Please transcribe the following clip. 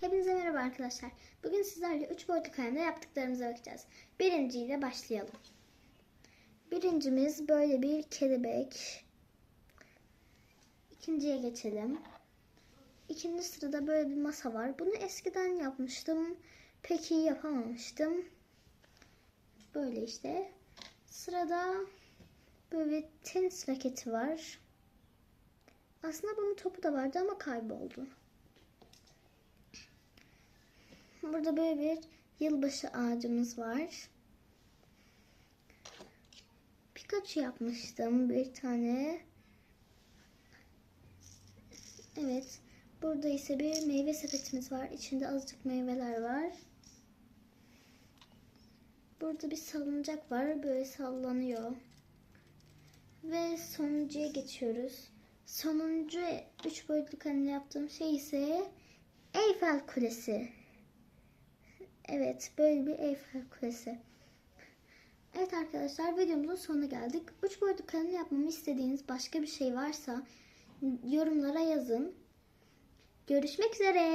Hepinize merhaba arkadaşlar. Bugün sizlerle 3 boyutlu kalemle yaptıklarımıza bakacağız. Birinciyle başlayalım. Birincimiz böyle bir kelebek. İkinciye geçelim. İkinci sırada böyle bir masa var. Bunu eskiden yapmıştım. Pek iyi yapamamıştım. Böyle işte. Sırada böyle bir tenis raketi var. Aslında bunun topu da vardı ama kayboldu. Burada böyle bir yılbaşı ağacımız var. Pikachu yapmıştım bir tane. Evet. Burada ise bir meyve sepetimiz var. İçinde azıcık meyveler var. Burada bir salıncak var. Böyle sallanıyor. Ve sonuncuya geçiyoruz. Sonuncu üç boyutlu kalem yaptığım şey ise Eyfel Kulesi. Evet, böyle bir Eyfel Kulesi. Evet arkadaşlar, videomuzun sonuna geldik. Üç boyutlu kalem yapmamı istediğiniz başka bir şey varsa yorumlara yazın. Görüşmek üzere.